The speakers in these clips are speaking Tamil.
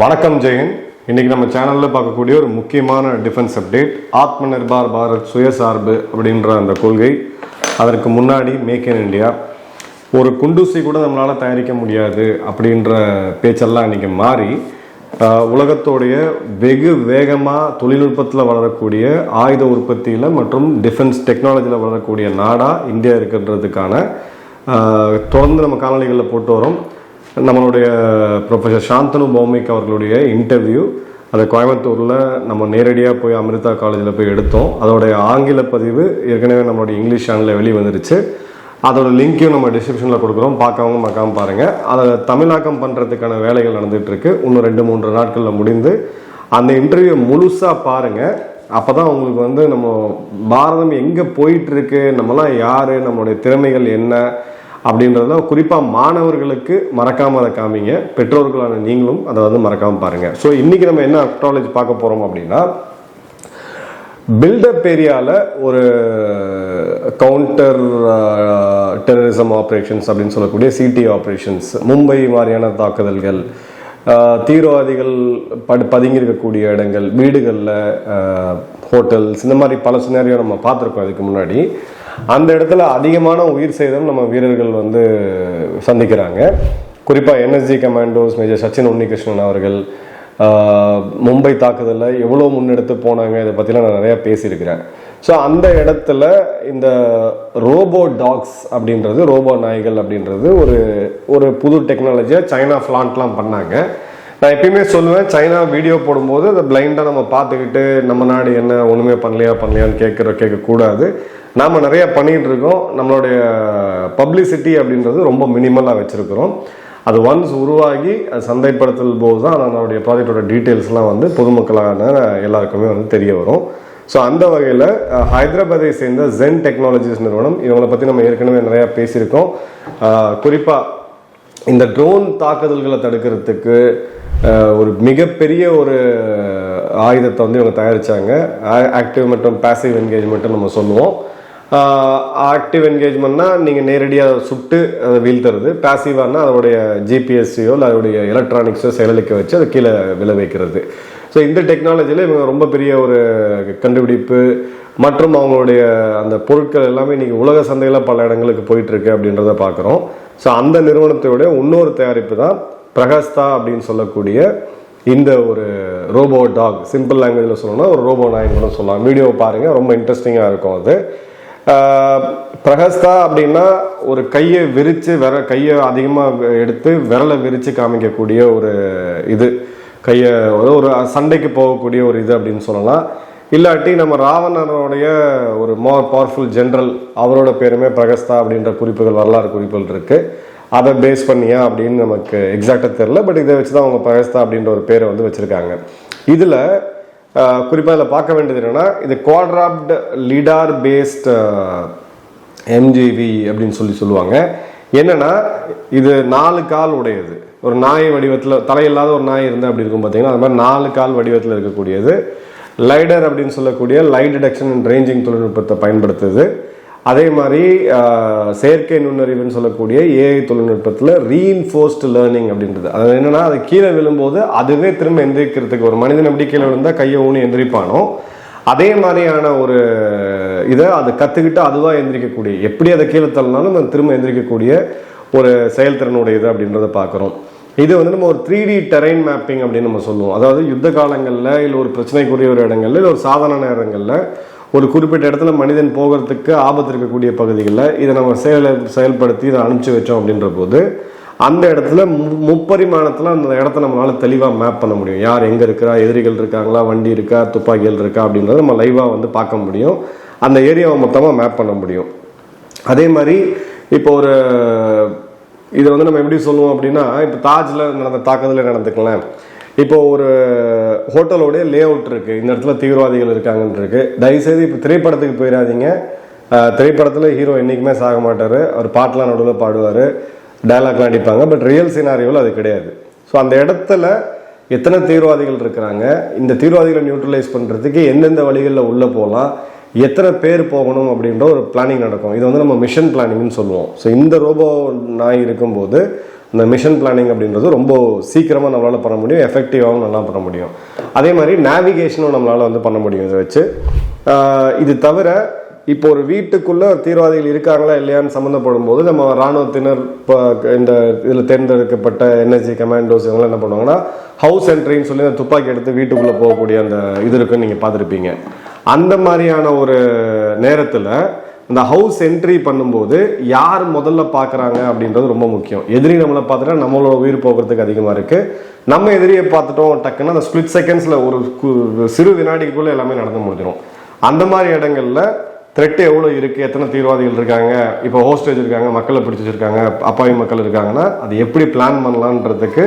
வணக்கம் ஜெயன். இன்னைக்கு நம்ம சேனலில் பார்க்கக்கூடிய ஒரு முக்கியமான டிஃபென்ஸ் அப்டேட் ஆத்ம நிர்பார் பாரத் சுயசார்பு அப்படின்ற அந்த கொள்கை. அதற்கு முன்னாடி மேக் இன் இந்தியா ஒரு குண்டூசி கூட நம்மளால் தயாரிக்க முடியாது அப்படின்ற பேச்செல்லாம் இன்னைக்கு மாறி உலகத்தோடைய வெகு வேகமாக தொழில்நுட்பத்தில் வளரக்கூடிய ஆயுத உற்பத்தியில் மற்றும் டிஃபென்ஸ் டெக்னாலஜியில் வளரக்கூடிய நாடாக இந்தியா இருக்கின்றதுக்கான தொடர்ந்து நம்ம காணொலிகளில் போட்டு வரோம். நம்மளுடைய ப்ரொஃபஸர் சாந்தனு பௌமிக் அவர்களுடைய இன்டர்வியூ அதை கோயம்புத்தூரில் நம்ம நேரடியாக போய் அமிர்தா காலேஜில் போய் எடுத்தோம். அதோடைய ஆங்கில பதிவு ஏற்கனவே நம்மளுடைய இங்கிலீஷ் சேனலில் வெளியே வந்துருச்சு அதோட லிங்க்கையும் நம்ம டிஸ்கிரிப்ஷனில் கொடுக்குறோம். பார்க்கவங்க மக்காமல் பாருங்கள் அதை தமிழாக்கம் பண்ணுறதுக்கான வேலைகள் நடந்துகிட்ருக்கு இருக்கு இன்னும் ரெண்டு மூன்று நாட்களில் முடிந்து அந்த இன்டர்வியூ முழுசாக பாருங்கள் அப்போ தான் உங்களுக்கு வந்து நம்ம பாரதம் எங்கே போயிட்டுருக்கு நம்மலாம் யார் நம்மளுடைய திறமைகள் என்ன அப்படின்றத குறிப்பாக மாணவர்களுக்கு மறக்காமல் அதை காமிங்க. பெற்றோர்களான நீங்களும் அதை வந்து மறக்காமல் பாருங்கள் ஸோ இன்றைக்கி நம்ம என்ன அக்ட்ராலஜி பார்க்க போகிறோம் அப்படின்னா பில்டப் ஏரியாவில் ஒரு கவுண்டர் டெரரிசம் ஆப்ரேஷன்ஸ் அப்படின்னு சொல்லக்கூடிய சிடி ஆப்ரேஷன்ஸ் மும்பை மாதிரியான தாக்குதல்கள் தீவிரவாதிகள் படு பதுங்கி இருக்கக்கூடிய இடங்கள் வீடுகளில் ஹோட்டல்ஸ் இந்த மாதிரி பல சினாரியோ நம்ம பார்த்துருக்கோம். இதுக்கு முன்னாடி அந்த இடத்துல அதிகமான உயிர் சேதம் நம்ம வீரர்கள் வந்து சந்திக்கிறாங்க. குறிப்பாக NSG commandos major Sachin Unnikrishnan அவர்கள் மும்பை தாக்குதலில் எவ்வளோ முன்னெடுத்து போனாங்க இதை பற்றிலாம் நான் நிறையா பேசியிருக்கிறேன். ஸோ அந்த இடத்துல இந்த ரோபோ டாக்ஸ் அப்படின்றது ரோபோ நாய்கள் அப்படின்றது ஒரு ஒரு புது டெக்னாலஜியாக சைனா ஃப்ளான்ட்லாம் பண்ணாங்க. நான் எப்பயுமே சொல்லுவேன் சைனா வீடியோ போடும்போது அதை பிளைண்டாக நம்ம பார்த்துக்கிட்டு நம்ம நாடு என்ன ஒன்றுமே பண்ணலையா பண்ணலையான்னு கேட்குற கேட்கக்கூடாது. நாம் நிறையா பண்ணிகிட்டு இருக்கோம் நம்மளுடைய பப்ளிசிட்டி அப்படின்றது ரொம்ப மினிமலாக வச்சுருக்கிறோம். அது ஒன்ஸ் உருவாகி அது சந்தைப்படுத்தல் போது தான் நம்மளுடைய ப்ராஜெக்டோட டீட்டெயில்ஸ்லாம் வந்து பொதுமக்களான எல்லாருக்குமே வந்து தெரிய வரும். ஸோ அந்த வகையில் ஹைதராபாத்தை சேர்ந்த ஜென் டெக்னாலஜிஸ் நிறுவனம் இவங்களை பற்றி நம்ம ஏற்கனவே நிறையா பேசியிருக்கோம். குறிப்பாக இந்த ட்ரோன் தாக்குதல்களை தடுக்கிறதுக்கு ஒரு மிகப்பெரிய ஒரு ஆயுதத்தை வந்து இவங்க தயாரிச்சாங்க. ஆக்டிவ் மற்றும் பேசிவ் என்கேஜ்மெண்ட்டும் நம்ம சொல்லுவோம். ஆக்டிவ் என்கேஜ்மெண்ட்னா நீங்கள் நேரடியாக சுட்டு அதை வீழ்த்துறது. பேசிவானா அதோடைய ஜிபிஎஸ்சியோ இல்லை அதோடைய எலக்ட்ரானிக்ஸோ செயலிழக்க வச்சு அதை கீழே விளை வைக்கிறது. ஸோ இந்த டெக்னாலஜியில் இவங்க ரொம்ப பெரிய ஒரு கண்டுபிடிப்பு மற்றும் அவங்களுடைய அந்த பொருட்கள் எல்லாமே இன்னைக்கு உலக சந்தையில் பல இடங்களுக்கு போயிட்டுருக்கு அப்படின்றத பார்க்குறோம் ஸோ அந்த நிறுவனத்தோடைய இன்னொரு தயாரிப்பு தான் பிரகஸ்தா அப்படின்னு சொல்லக்கூடிய இந்த ஒரு ரோபோ டாக் சிம்பிள் லாங்குவேஜில் சொல்லணும்னா ஒரு ரோபோ நாயின் கூட சொல்லலாம். வீடியோ பாருங்கள் ரொம்ப இன்ட்ரெஸ்டிங்காக இருக்கும் அது. பிரகஸ்தா அப்படின்னா ஒரு கையை விரித்து விர கையை அதிகமாக எடுத்து விரலை விரித்து காமிக்கக்கூடிய ஒரு இது. கையை ஒரு சண்டைக்கு போகக்கூடிய ஒரு இது அப்படின்னு சொல்லலாம். இல்லாட்டி நம்ம ராவணனுடைய ஒரு மோர் பவர்ஃபுல் ஜென்ரல் அவரோட பேருமே பிரகஸ்தா அப்படின்ற குறிப்புகள் வரலாறு குறிப்புகள் இருக்கு. அதை பேஸ் பண்ணியா அப்படின்னு நமக்கு எக்ஸாக்டாக தெரில பட் இதை வச்சு தான் அவங்க பிரகஸ்தா அப்படின்ற ஒரு பேரை வந்து வச்சுருக்காங்க. இதில் குறிப்பாக இதில் பார்க்க வேண்டியது என்னென்னா இது குவாட்ராப்டு லிடார் பேஸ்ட் எம்ஜிவி அப்படின்னு சொல்லி சொல்லுவாங்க. என்னென்னா இது நாலு கால் உடையது. ஒரு நாய் வடிவத்தில் தலையில்லாத ஒரு நாய் இருந்தால் அப்படி இருக்கும் பார்த்தீங்கன்னா அது மாதிரி நாலு கால் வடிவத்தில் இருக்கக்கூடியது. லைடர் அப்படின்னு சொல்லக்கூடிய லைட் டிடெக்ஷன் அண்ட் ரேஞ்சிங் தொழில்நுட்பத்தை பயன்படுத்துது. அதே மாதிரி செயற்கை நுண்ணறிவுன்னு சொல்லக்கூடிய ஏஐ தொழில்நுட்பத்தில் ரீஇன்ஃபோர்ஸ்டு லேர்னிங் அப்படின்றது. அது என்னென்னா அது கீழே விழும்போது அதுவே திரும்ப எந்திரிக்கிறதுக்கு ஒரு மனிதன் எப்படி கீழே விழுந்தால் கையை ஊனி எந்திரிப்பானோ அதே மாதிரியான ஒரு இதை அது கற்றுக்கிட்டு அதுவாக எந்திரிக்கக்கூடிய எப்படி அதை கீழே தள்ளினாலும் அது திரும்ப எந்திரிக்கக்கூடிய ஒரு செயல்திறனுடைய இது அப்படின்றத பார்க்குறோம் இது வந்து நம்ம ஒரு த்ரீ டி டெரைன் மேப்பிங் அப்படின்னு நம்ம சொல்லுவோம். அதாவது யுத்த காலங்களில் இல்லை ஒரு பிரச்சனைக்குரிய ஒரு இடங்கள்ல இல்லை ஒரு சாதாரண நேரங்களில் ஒரு குறிப்பிட்ட இடத்துல மனிதன் போகிறதுக்கு ஆபத்து இருக்கக்கூடிய பகுதிகளில் இதை நம்ம செயல செயல்படுத்தி இதை அனுப்பிச்சு வச்சோம் அப்படின்ற போது அந்த இடத்துல மு- முப்பரிமாணத்தில் அந்த இடத்த நம்மளால் தெளிவாக மேப் பண்ண முடியும். யார் எங்கே இருக்கிறா எதிரிகள் இருக்காங்களா வண்டி இருக்கா துப்பாக்கிகள் இருக்கா அப்படின்றத நம்ம லைவாக வந்து பார்க்க முடியும். அந்த ஏரியாவை மொத்தமாக மேப் பண்ண முடியும். அதே மாதிரி இப்போ ஒரு இதை வந்து நம்ம எப்படி சொல்லுவோம் அப்படின்னா இப்போ தாஜ்ல நடந்த தாக்குதல நடந்துக்கலாம் இப்போ ஒரு ஹோட்டலோடைய லே அவுட் இருக்கு. இந்த இடத்துல தீவிரவாதிகள் இருக்காங்கன்னு இருக்கு. தயவுசெய்து இப்போ திரைப்படத்துக்கு போயிடாதீங்க. திரைப்படத்தில் ஹீரோ என்னைக்குமே சாக மாட்டாரு. அவர் பாட்டெலாம் நடுவில் பாடுவார். டயலாக்லாம் அடிப்பாங்க. பட் ரியல் சினாரியோவில் அது கிடையாது. ஸோ அந்த இடத்துல எத்தனை தீவிரவாதிகள் இருக்கிறாங்க? இந்த தீவிரவாதிகளை நியூட்ரலைஸ் பண்ணுறதுக்கு எந்தெந்த வழிகளில் உள்ளே போகலாம் எத்தனை பேர் போகணும் அப்படின்ற ஒரு பிளானிங் நடக்கும். இது வந்து நம்ம மிஷன் பிளானிங்னு சொல்லுவோம். ஸோ இந்த ரோபோ நாய் இருக்கும்போது இந்த மிஷன் பிளானிங் அப்படின்றது ரொம்ப சீக்கிரமாக நம்மளால் பண்ண முடியும் எஃபெக்டிவாகவும் நல்லா பண்ண முடியும். அதே மாதிரி நேவிகேஷனும் நம்மளால் வந்து பண்ண முடியும் இதை வச்சு. இது தவிர இப்போ ஒரு வீட்டுக்குள்ளே தீவிரவாதிகள் இருக்காங்களா இல்லையான்னு சம்மந்தப்படும் போது நம்ம ராணுவத்தினர் இப்போ இந்த இதில் தேர்ந்தெடுக்கப்பட்ட என்எஸ்ஜி கமாண்டோஸ் இவங்களாம் என்ன பண்ணுவாங்கன்னா ஹவுஸ் என்ட்ரின்னு சொல்லி அந்த துப்பாக்கி எடுத்து வீட்டுக்குள்ளே போகக்கூடிய அந்த இது இருக்குன்னு நீங்கள் பார்த்துருப்பீங்க. அந்த மாதிரியான ஒரு நேரத்தில் இந்த ஹவுஸ் என்ட்ரி பண்ணும்போது யார் முதல்ல பார்க்குறாங்க அப்படின்றது ரொம்ப முக்கியம். எதிரி நம்மளை பார்த்துட்டா நம்மளோட உயிர் போகிறதுக்கு அதிகமாக இருக்குது நம்ம எதிரியை பார்த்துட்டோம் டக்குன்னு அந்த ஸ்பிளிட் செகண்ட்ஸில் ஒரு கு- சிறு வினாடிக்குள்ளே எல்லாமே நடந்து முடிஞ்சிடும் அந்த மாதிரி இடங்கள்ல த்ரெட் எவ்வளோ இருக்குது எத்தனை தீவிரவாதிகள் இருக்காங்க? இப்போ ஹோஸ்டேஜ் இருக்காங்க மக்களை பிடிச்சி வச்சுருக்காங்க அப்பாவி மக்கள் இருக்காங்கன்னா அது எப்படி பிளான் பண்ணலான்றதுக்கு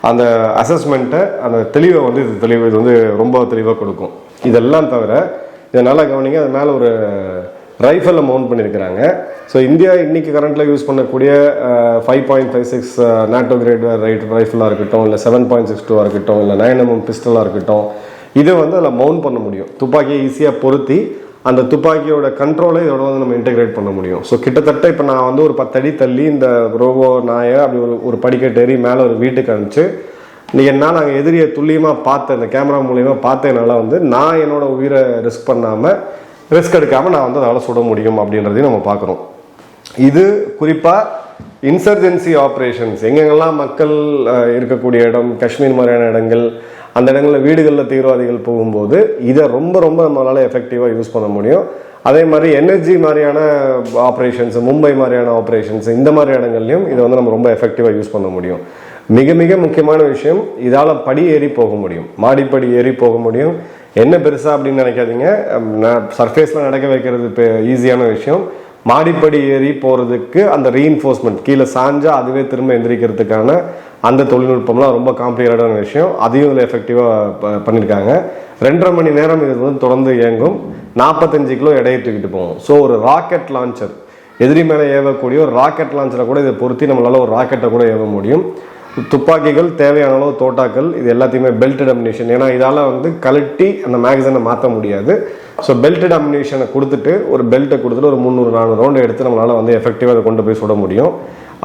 அந்த அசஸ்மெண்ட்டை அந்த தெளிவை வந்து இது தெளிவு இது வந்து ரொம்ப தெளிவாக கொடுக்கும். இதெல்லாம் தவிர இதை நல்லா கவனிங்க அது மேலே ஒரு ரைஃபிளை மவுண்ட் பண்ணியிருக்கிறாங்க. ஸோ இந்தியா இன்னைக்கு கரண்ட்டில் யூஸ் பண்ணக்கூடிய five point five six NATO grade right ரைஃபிளாக இருக்கட்டும் இல்லை செவன் பாயிண்ட் சிக்ஸ் டூவாக இருக்கட்டும் இல்லை நைன் எம்எம் பிஸ்டலாக இருக்கட்டும் இதை வந்து அதில் மவுண்ட் பண்ண முடியும். துப்பாக்கியை ஈஸியாக பொருத்தி அந்த துப்பாக்கியோட கண்ட்ரோலை இதோட வந்து நம்ம இன்டெகிரேட் பண்ண முடியும். ஸோ கிட்டத்தட்ட இப்போ நான் வந்து ஒரு பத்தடி தள்ளி இந்த ரோபோ நாயை அப்படி ஒரு ஒரு படிக்கட்டேறி மேலே ஒரு வீட்டுக்கு அனுப்பிச்சு இன்றைக்கி என்னால் நாங்கள் எதிரியை துல்லியமாக பார்த்த இந்த கேமரா மூலியமாக பார்த்ததுனால வந்து நான் என்னோட உயிரை ரிஸ்க் பண்ணாமல் ரிஸ்க் எடுக்காமல் நான் வந்து அதனால் சுட முடியும் அப்படின்றதையும் நம்ம பார்க்குறோம். இது குறிப்பாக இன்சர்ஜென்சி ஆப்ரேஷன்ஸ் எங்கெங்கெல்லாம் மக்கள் இருக்கக்கூடிய இடம் காஷ்மீர் மாதிரியான இடங்கள் அந்த இடங்களில் வீடுகளில் தீவிரவாதிகள் போகும்போது இதை ரொம்ப ரொம்ப நம்மளால் எஃபெக்டிவாக யூஸ் பண்ண முடியும். அதே மாதிரி எனர்ஜி மாதிரியான ஆப்ரேஷன்ஸ் மும்பை மாதிரியான ஆப்ரேஷன்ஸ் இந்த மாதிரி இடங்கள்லையும் இதை வந்து நம்ம ரொம்ப எஃபெக்டிவாக யூஸ் பண்ண முடியும். மிக மிக முக்கியமான விஷயம் இதால் படி ஏறி போக முடியும். மாடிப்படி ஏறி போக முடியும். என்ன பெருசா அப்படின்னு நினைக்காதீங்க. சர்ஃபேஸில் நடக்க வைக்கிறது இப்போ ஈஸியான விஷயம். மாடிப்படி ஏறி போகிறதுக்கு அந்த ரீஇன்ஃபோர்ஸ்மெண்ட் கீழே சாஞ்சா அதுவே திரும்ப எந்திரிக்கிறதுக்கான அந்த தொழில்நுட்பம்லாம் ரொம்ப காம்ப்ளிகேட்டான விஷயம். அதையும் இதில் எஃபெக்டிவாக பண்ணியிருக்காங்க ரெண்டரை மணி நேரம் இது வந்து தொடர்ந்து இயங்கும். நாற்பத்தஞ்சு கிலோ எடையை தூக்கிட்டு போவோம் ஸோ ஒரு ராக்கெட் லான்ச்சர் எதிரி மேலே ஏவக்கூடிய ஒரு ராக்கெட் லான்ச்சரை கூட இதை பொருத்தி நம்மளால ஒரு ராக்கெட்டை கூட ஏவ முடியும். துப்பாக்கிகள் தேவையான அளவு தோட்டாக்கள் இது எல்லாத்தையுமே பெல்டட் அம்னிஷன் ஏன்னா இதால் வந்து கழட்டி அந்த மேகசினை மாற்ற முடியாது. ஸோ பெல்டட் அம்னிஷனை கொடுத்துட்டு ஒரு பெல்ட்டை கொடுத்துட்டு ஒரு முந்நூறு நானூறு ரவுண்டு எடுத்து நம்மளால் வந்து எஃபெக்டிவாக அதை கொண்டு போய் சுட முடியும்.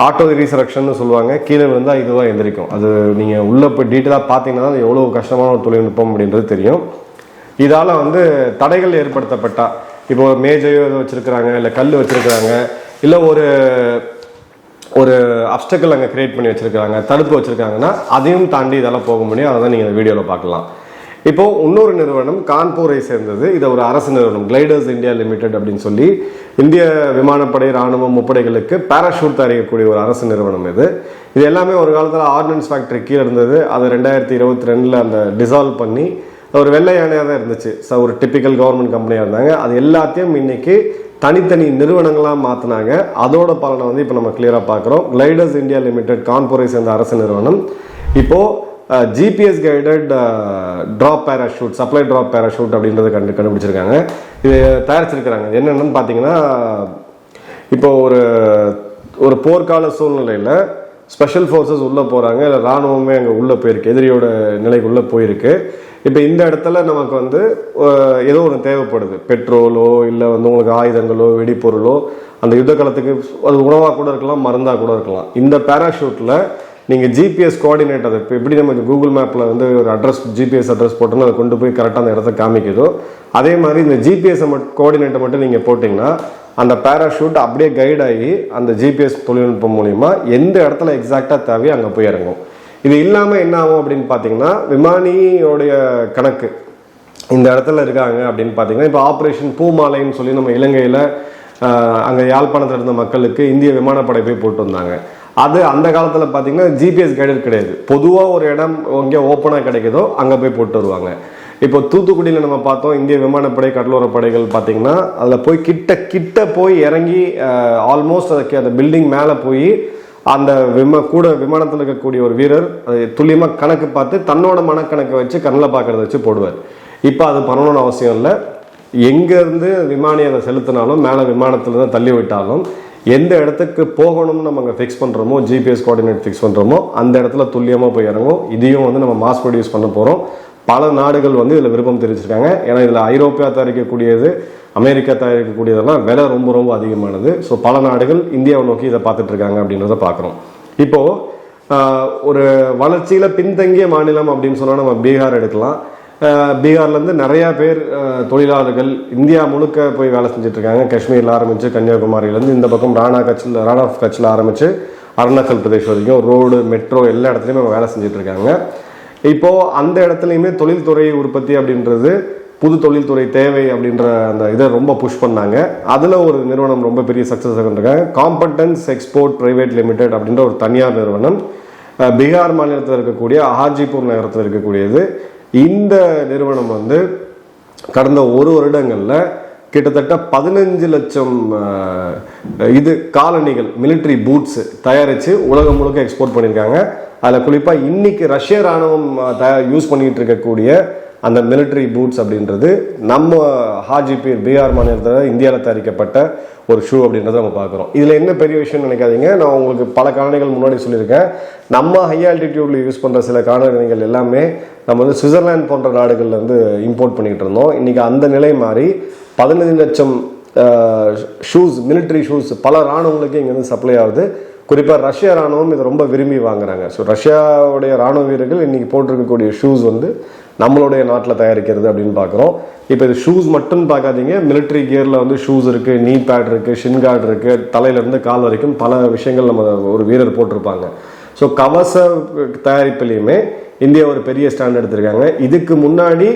ஆட்டோ ரீசரக்ஷன் சொல்லுவாங்க. கீழே விழுந்தால் இதுவாக எந்திரிக்கும். அது நீங்கள் உள்ளே போய் டீட்டெயிலாக பார்த்தீங்கன்னா அது எவ்வளோ கஷ்டமான ஒரு தொழில்நுட்பம் அப்படின்றது தெரியும். இதால் வந்து தடைகள் ஏற்படுத்தப்பட்டால் இப்போ மேஜையோ ஏதோ வச்சுருக்குறாங்க இல்லை கல் வச்சுருக்குறாங்க இல்லை ஒரு ஒரு அப்டக்கல் அங்கே கிரியேட் பண்ணி வச்சிருக்காங்க தடுப்பு வச்சிருக்காங்கன்னா அதையும் தாண்டி இதெல்லாம் போக முடியும். அதை தான் நீங்கள் இந்த வீடியோவில் பார்க்கலாம். இப்போ இன்னொரு நிறுவனம் கான்பூரை சேர்ந்தது. இது ஒரு அரசு நிறுவனம் கிளைடர்ஸ் இந்தியா லிமிடெட் அப்படின்னு சொல்லி இந்திய விமானப்படை ராணுவம் முப்படைகளுக்கு பேராஷூட் தயாரிக்கக்கூடிய ஒரு அரசு நிறுவனம் இது. இது எல்லாமே ஒரு காலத்தில் ஆர்டினன்ஸ் ஃபேக்டரி கீழே இருந்தது. அதை ரெண்டாயிரத்தி இருபத்தி ரெண்டில் அந்த டிசால்வ் பண்ணி ஒரு வெள்ளை யானையாக தான் இருந்துச்சு. ஸோ ஒரு டிப்பிக்கல் கவர்மெண்ட் கம்பெனியாக இருந்தாங்க. அது எல்லாத்தையும் இன்னைக்கு தனித்தனி நிறுவனங்களாக மாற்றினாங்க அதோட பலனை வந்து இப்போ நம்ம கிளியராக பார்க்குறோம் கிளைடர்ஸ் இந்தியா லிமிடெட் கான்பூரை சேர்ந்த அரசு நிறுவனம். இப்போது GPS guided drop parachute supply drop parachute அப்படின்றத கண்டு கண்டுபிடிச்சிருக்காங்க. இது தயாரிச்சிருக்கிறாங்க. என்னென்னு பார்த்தீங்கன்னா இப்போ ஒரு ஒரு போர்க்கால சூழ்நிலையில் ஸ்பெஷல் ஃபோர்ஸஸ் உள்ளே போகிறாங்க இல்லை ராணுவமே அங்கே உள்ளே போயிருக்கு. எதிரியோட நிலைக்கு உள்ளே போயிருக்கு. இப்போ இந்த இடத்துல நமக்கு வந்து ஏதோ ஒன்று தேவைப்படுது. பெட்ரோலோ இல்லை வந்து உங்களுக்கு ஆயுதங்களோ வெடிப்பொருளோ அந்த யுத்த காலத்துக்கு அது உணவாக கூட இருக்கலாம் மருந்தாக கூட இருக்கலாம். இந்த பேராஷூட்டில் நீங்கள் ஜிபிஎஸ் கோஆர்டினேட் அதை இப்போ எப்படி நம்ம கூகுள் மேப்பில் வந்து ஒரு அட்ரஸ் ஜிபிஎஸ் அட்ரஸ் போட்டோம்னா அதை கொண்டு போய் கரெக்டாக அந்த இடத்த காமிக்குதோ அதே மாதிரி இந்த ஜிபிஎஸ் மட்டும் கோஆர்டினேட்டை மட்டும் நீங்கள் போட்டிங்கன்னா அந்த பேராஷூட் அப்படியே கைட் ஆகி அந்த ஜிபிஎஸ் தொழில்நுட்பம் மூலிமா எந்த இடத்துல எக்ஸாக்டாக தேவையோ அங்கே போய் இறங்கும். இது இல்லாமல் என்ன ஆகும் அப்படின்னு பார்த்தீங்கன்னா விமானியோடைய கணக்கு. இந்த இடத்துல இருக்காங்க அப்படின்னு பார்த்தீங்கன்னா இப்போ ஆப்ரேஷன் பூமாலைன்னு சொல்லி நம்ம இலங்கையில் அங்கே யாழ்ப்பாணத்தில் இருந்த மக்களுக்கு இந்திய விமானப்படை போய் போட்டு வந்தாங்க. அது அந்த காலத்தில் பார்த்தீங்கன்னா ஜிபிஎஸ் கைடட் கிடையாது. பொதுவாக ஒரு இடம் எங்கே ஓப்பனாக கிடைக்குதோ அங்கே போய் போட்டு வருவாங்க. இப்போ தூத்துக்குடியில் நம்ம பார்த்தோம் இந்திய விமானப்படை கடலோர படைகள் பார்த்தீங்கன்னா அதில் போய் கிட்ட கிட்ட போய் இறங்கி ஆல்மோஸ்ட் அதுக்கு அந்த பில்டிங் மேலே போய் அந்த விம கூட விமானத்தில் இருக்கக்கூடிய ஒரு வீரர் துல்லியமாக கணக்கு பார்த்து தன்னோட மனக்கணக்கை வச்சு கண்ணில் பார்க்கறத வச்சு போடுவார். இப்போ அது பண்ணணும்னு அவசியம் இல்லை. எங்கேருந்து விமானி அதை செலுத்தினாலும் மேலே விமானத்தில் தான் தள்ளி விட்டாலும் எந்த இடத்துக்கு போகணும்னு நம்ம அங்கே ஃபிக்ஸ் பண்ணுறோமோ ஜிபிஎஸ் கோஆர்டினேட் ஃபிக்ஸ் பண்ணுறோமோ அந்த இடத்துல துல்லியமாக போய் இறங்கும். இதையும் வந்து நம்ம மாஸ் ப்ரொடியூஸ் பண்ண போகிறோம் பல நாடுகள் வந்து இதில் விருப்பம் தெரிவிச்சிருக்காங்க. ஏன்னா இதில் ஐரோப்பியா தயாரிக்கக்கூடியது அமெரிக்கா தயாரிக்கக்கூடியதெல்லாம் விலை ரொம்ப ரொம்ப அதிகமானது. ஸோ பல நாடுகள் இந்தியாவை நோக்கி இதை பார்த்துட்டு இருக்காங்க அப்படின்றத பார்க்குறோம். இப்போது ஒரு வளர்ச்சியில் பின்தங்கிய மாநிலம் அப்படின்னு சொன்னால் நம்ம பீகார் எடுக்கலாம். பீகார்லேருந்து நிறையா பேர் தொழிலாளர்கள் இந்தியா முழுக்க போய் வேலை செஞ்சிட்ருக்காங்க. காஷ்மீரில் ஆரம்பித்து கன்னியாகுமரியிலேருந்து இந்த பக்கம் ராணா கட்சியில் ராணா ஆஃப் கட்சியில் ஆரம்பித்து அருணாச்சல் பிரதேஷ் வரைக்கும் ரோடு மெட்ரோ எல்லா இடத்துலையுமே அவங்க வேலை செஞ்சிட்ருக்காங்க. இப்போது இப்போ அந்த இடத்துலையுமே தொழில்துறை உற்பத்தி அப்படின்றது புது தொழில்துறை தேவை அப்படின்ற அந்த இதை ரொம்ப புஷ் பண்ணாங்க. அதில் ஒரு நிறுவனம் ரொம்ப பெரிய சக்ஸஸ் இருக்காங்க காம்பட்டன்ஸ் எக்ஸ்போர்ட் பிரைவேட் லிமிடெட் அப்படின்ற ஒரு தனியார் நிறுவனம் பீகார் மாநிலத்தில் இருக்கக்கூடிய ஹாஜிபூர் நகரத்தில் இருக்கக்கூடியது. இந்த நிறுவனம் வந்து கடந்த ஒரு வருடங்களில் கிட்டத்தட்ட பதினஞ்சு லட்சம் இது காலணிகள் மிலிட்ரி பூட்ஸ் தயாரித்து உலகம் முழுக்க எக்ஸ்போர்ட் பண்ணியிருக்காங்க. அதில் குறிப்பாக இன்னைக்கு ரஷ்ய ராணுவம் அஹ், யூஸ் பண்ணிகிட்டு இருக்கக்கூடிய அந்த மிலிட்ரி பூட்ஸ் அப்படின்றது நம்ம ஹாஜிபீர் பீகார் மாநிலத்தில் இந்தியாவில் தயாரிக்கப்பட்ட ஒரு ஷூ அப்படின்றத நம்ம பார்க்குறோம். இதில் என்ன பெரிய விஷயம்னு நினைக்காதீங்க. நான் உங்களுக்கு பல காரணிகள் முன்னாடி சொல்லியிருக்கேன். நம்ம ஹை ஆல்டிடியூடில் யூஸ் பண்ணுற சில காரணிகள் எல்லாமே நம்ம வந்து சுவிட்சர்லாந்து போன்ற நாடுகள்லேருந்து இம்போர்ட் பண்ணிகிட்டு இருந்தோம். இன்றைக்கி அந்த நிலை மாறி பதினஞ்சு லட்சம் ஷூஸ் மிலிட்ரி ஷூஸ் பல ராணுவங்களுக்கு இங்கேருந்து சப்ளை ஆகுது. குறிப்பாக ரஷ்யா ராணுவம் இதை ரொம்ப விரும்பி வாங்குறாங்க. ஸோ ரஷ்யாவுடைய ராணுவ வீரர்கள் இன்றைக்கி போட்டிருக்கக்கூடிய ஷூஸ் வந்து நம்மளுடைய நாட்டில் தயாரிக்கிறது அப்படின்னு பார்க்குறோம். இப்போ இது ஷூஸ் மட்டும் பார்க்காதீங்க. மிலிட்ரி கியரில் வந்து ஷூஸ் இருக்குது நீ பேட் இருக்குது ஷின் கார்டு இருக்குது தலையிலேருந்து கால் வரைக்கும் பல விஷயங்கள் நம்ம ஒரு வீரர் போட்டிருப்பாங்க. ஸோ கவச தயாரிப்புலேயுமே இந்தியா ஒரு பெரிய ஸ்டாண்ட் எடுத்திருக்காங்க. இதுக்கு முன்னாடி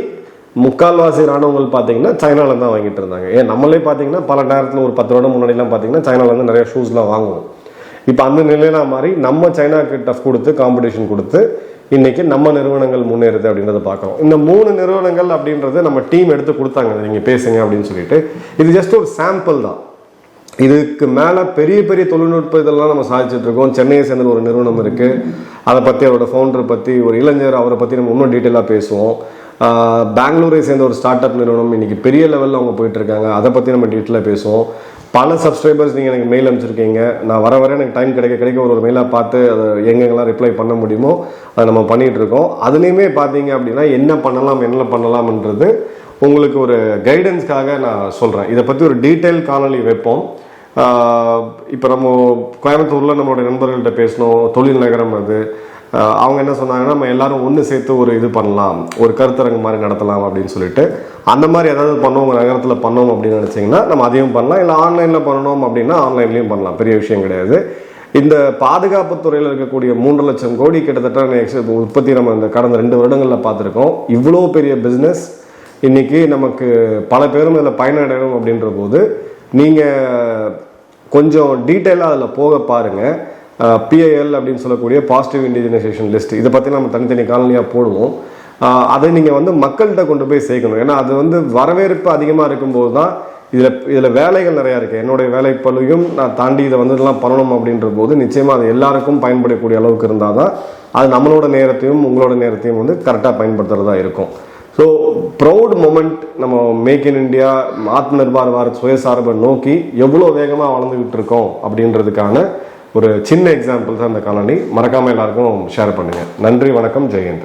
முக்கால்வாசி ராணுவங்கள் பார்த்தீங்கன்னா சைனால தான் வாங்கிட்டு இருந்தாங்க. ஏன் நம்மளே பார்த்தீங்கன்னா பல நேரத்தில் ஒரு பத்து வருடம் முன்னாடிலாம் பார்த்தீங்கன்னா சைனால நிறைய ஷூஸ்லாம் வாங்குவோம். இப்போ அந்த நிலையெல்லாம் மாதிரி நம்ம சைனாக்கு டஃப் கொடுத்து காம்படிஷன் கொடுத்து இன்னைக்கு நம்ம நிறுவனங்கள் முன்னேறுது அப்படின்றத பார்க்குறோம். இந்த மூணு நிறுவனங்கள் அப்படின்றது நம்ம டீம் எடுத்து கொடுத்தாங்க. நீங்கள் பேசுங்க அப்படின்னு சொல்லிட்டு. இது ஜஸ்ட் ஒரு சாம்பிள் தான். இதுக்கு மேலே பெரிய பெரிய தொழில்நுட்ப இதெல்லாம் நம்ம சாதிச்சிட்டுருக்கோம் சென்னையை சேர்ந்த ஒரு நிறுவனம் இருக்குது அதை பற்றி அவரோட ஃபவுண்டர் பற்றி ஒரு இளைஞர் அவரை பற்றி நம்ம இன்னும் டீட்டெயிலாக பேசுவோம். பெங்களூரை சேர்ந்த ஒரு ஸ்டார்ட் அப் நிறுவனம். இன்றைக்கி பெரிய லெவலில் அவங்க போயிட்டுருக்காங்க அதை பற்றி நம்ம டீட்டெயிலாக பேசுவோம். பல சப்ஸ்கிரைபர்ஸ் நீங்கள் எனக்கு மெயில் அனுப்பிச்சிருக்கீங்க. நான் வர வர எனக்கு டைம் கிடைக்க கிடைக்க ஒரு ஒரு மெயிலாக பார்த்து அதை எங்கெங்கெல்லாம் ரிப்ளை பண்ண முடியுமோ அதை நம்ம பண்ணிகிட்ருக்கோம் இருக்கோம். அதுலேயுமே பார்த்தீங்க அப்படின்னா என்ன பண்ணலாம் என்ன பண்ணலாம்ன்றது உங்களுக்கு ஒரு கைடன்ஸ்க்காக நான் சொல்கிறேன் இதை பற்றி ஒரு டீட்டெயில் காணொளி வைப்போம். இப்போ நம்ம கோயம்புத்தூரில் நம்மளோட நண்பர்கள்ட்ட பேசணும் தொழில் நகரம் அது. அவங்க என்ன சொன்னாங்கன்னா நம்ம எல்லாரும் ஒன்று சேர்த்து ஒரு இது பண்ணலாம் ஒரு கருத்தரங்கு மாதிரி நடத்தலாம் அப்படின்னு சொல்லிட்டு அந்த மாதிரி ஏதாவது பண்ணோம் உங்கள் நகரத்தில் பண்ணோம் அப்படின்னு நினச்சிங்கன்னா நம்ம அதையும் பண்ணலாம். இல்லை ஆன்லைனில் பண்ணணும் அப்படின்னா ஆன்லைன்லேயும் பண்ணலாம். பெரிய விஷயம் கிடையாது. இந்த பாதுகாப்பு துறையில் இருக்கக்கூடிய மூன்று லட்சம் கோடி கிட்டத்தட்ட next உற்பத்தி நம்ம இந்த கடந்த ரெண்டு வருடங்களில் பார்த்துருக்கோம். இவ்வளோ பெரிய பிஸ்னஸ் இன்னைக்கு நமக்கு பல பேரும் இதில் பயனடையணும் அப்படின்ற போது நீங்கள் கொஞ்சம் டீட்டெயிலாக அதில் போக பாருங்கள் பிஐஎல் அப்படின்னு சொல்லக்கூடிய பாசிட்டிவ் இண்டிஜினைசேஷன் லிஸ்ட் இதை பற்றி நம்ம தனித்தனி காலனியாக போடுவோம். அதை நீங்கள் வந்து மக்கள்கிட்ட கொண்டு போய் சேர்க்கணும். ஏன்னா அது வந்து வரவேற்பு அதிகமாக இருக்கும்போது தான் இதில் இதில் வேலைகள் நிறையா இருக்குது என்னுடைய வேலைப்பளுவையும் நான் தாண்டி இதை வந்து இதெல்லாம் பண்ணணும் அப்படின்ற போது நிச்சயமாக அது எல்லாருக்கும் பயன்படக்கூடிய அளவுக்கு இருந்தால் தான் அது நம்மளோட நேரத்தையும் உங்களோட நேரத்தையும் வந்து கரெக்டாக பயன்படுத்துகிறதா இருக்கும். ஸோ ப்ரௌட் மூமெண்ட் நம்ம make in India Atma Nirbhar Bharat சுயசார்பை நோக்கி எவ்வளோ வேகமாக வளர்ந்துக்கிட்டு இருக்கோம் அப்படின்றதுக்கான ஒரு சின்ன எக்ஸாம்பிள் தான் இந்த காலனி மறக்காமல் எல்லாருக்கும் ஷேர் பண்ணுங்கள் நன்றி வணக்கம் ஜெயந்த்